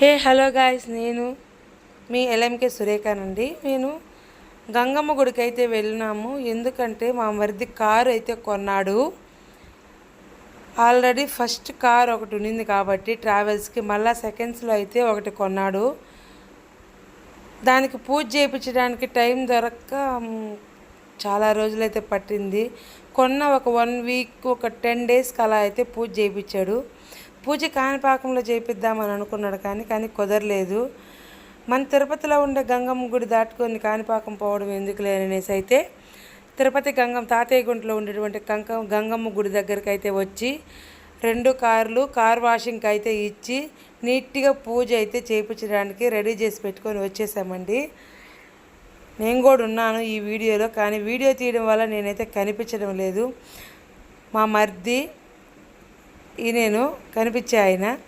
Hey hello guys నేను మీ ఎల్ఎంకే సురేఖానండి నేను గంగమ్మ గుడికి అయితే వెళ్ళినాము. ఎందుకంటే మా మరిది కారు అయితే కొన్నాడు. ఆల్రెడీ ఫస్ట్ కార్ ఒకటి ఉన్నింది కాబట్టి ట్రావెల్స్కి మళ్ళీ సెకండ్స్లో అయితే ఒకటి కొన్నాడు. దానికి పూజ చేయించడానికి టైం దొరక్క చాలా రోజులైతే పట్టింది. కొన్న ఒక వన్ వీక్ ఒక టెన్ డేస్కి అలా అయితే పూజ చేయించాడు. పూజ కాణిపాకంలో చేపిద్దామని అనుకున్నాడు కానీ కానీ కుదరలేదు. మన తిరుపతిలో ఉండే గంగమ్మ గుడి దాటుకొని కాణిపాకం పోవడం ఎందుకు లేననేసి అయితే తిరుపతి గంగం తాతయ్య గుంటలో ఉండేటువంటి గంగ గంగమ్మ గుడి దగ్గరికి అయితే వచ్చి రెండు కార్లు కార్ వాషింగ్కి అయితే ఇచ్చి నీట్గా పూజ అయితే చేయించడానికి రెడీ చేసి పెట్టుకొని వచ్చేసామండి. నేను కూడా ఉన్నాను ఈ వీడియోలో కానీ వీడియో తీయడం వల్ల నేనైతే కనిపించడం లేదు. మా మర్ది నేను కనిపించే ఆయన.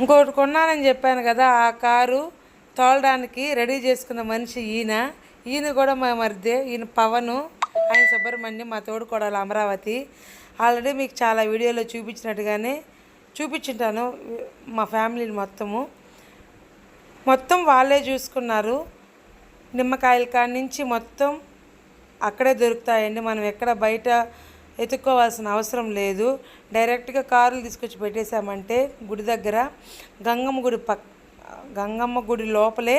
ఇంకొకటి కొన్నానని చెప్పాను కదా ఆ కారు తోలడానికి రెడీ చేసుకున్న మనిషి ఈయన. ఈయన కూడా మా మరిదే ఈయన పవను ఆయన సుబ్రహ్మణ్యం మా తోడు కొడాలి అమరావతి. ఆల్రెడీ మీకు చాలా వీడియోలో చూపించినట్టుగానే చూపించుంటాను మా ఫ్యామిలీని మొత్తము. మొత్తం వాళ్ళే చూసుకున్నారు. నిమ్మకాయల కాడి నుంచి మొత్తం అక్కడే దొరుకుతాయండి. మనం ఎక్కడ బయట ఎత్తుక్కోవాల్సిన అవసరం లేదు. డైరెక్ట్గా కారులు తీసుకొచ్చి పెట్టేశామంటే గుడి దగ్గర గంగమ్మ గుడి పక్ గంగమ్మ గుడి లోపలే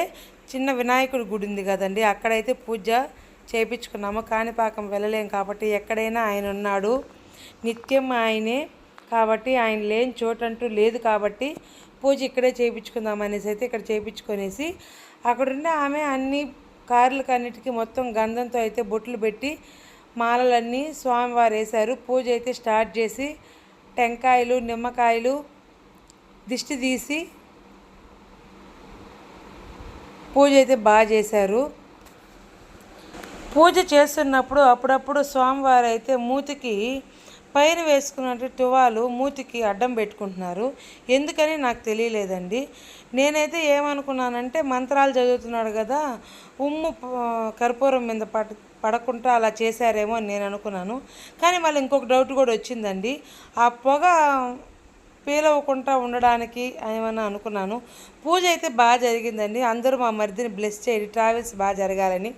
చిన్న వినాయకుడి గుడి ఉంది కదండి. అక్కడైతే పూజ చేయించుకున్నాము కాణిపాకం వెళ్ళలేం కాబట్టి ఎక్కడైనా ఆయన ఉన్నాడు. నిత్యం ఆయనే కాబట్టి ఆయన లేని చోటు అంటూ లేదు కాబట్టి పూజ ఇక్కడే చేయించుకుందాం అనేసి అయితే ఇక్కడ చేయించుకొనేసి అక్కడుండే ఆమె అన్ని కార్లకు అన్నిటికీ మొత్తం గంధంతో అయితే బొట్లు పెట్టి మాలలన్నీ స్వామివారు వేశారు పూజ అయితే స్టార్ట్ చేసి టెంకాయలు నిమ్మకాయలు దిష్టి తీసి పూజ అయితే బాగా చేశారు. పూజ చేస్తున్నప్పుడు అప్పుడప్పుడు స్వామివారు అయితే మూతికి పైన వేసుకున్నట్టు టువాలు మూతికి అడ్డం పెట్టుకుంటున్నారు. ఎందుకని నాకు తెలియలేదండి. నేనైతే ఏమనుకున్నానంటే మంత్రాలు చదువుతున్నాడు కదా ఉమ్ము కర్పూరం మీద పడ పడకుండా అలా చేశారేమో అని నేను అనుకున్నాను. కానీ మళ్ళీ ఇంకొక డౌట్ కూడా వచ్చిందండి. ఆ పొగ పీలవకుండా ఉండడానికి ఏమన్నా అనుకున్నాను. పూజ అయితే బాగా జరిగిందండి. అందరూ మా మరిదిని బ్లెస్ చేయండి. ట్రావెల్స్ బాగా జరగాలని.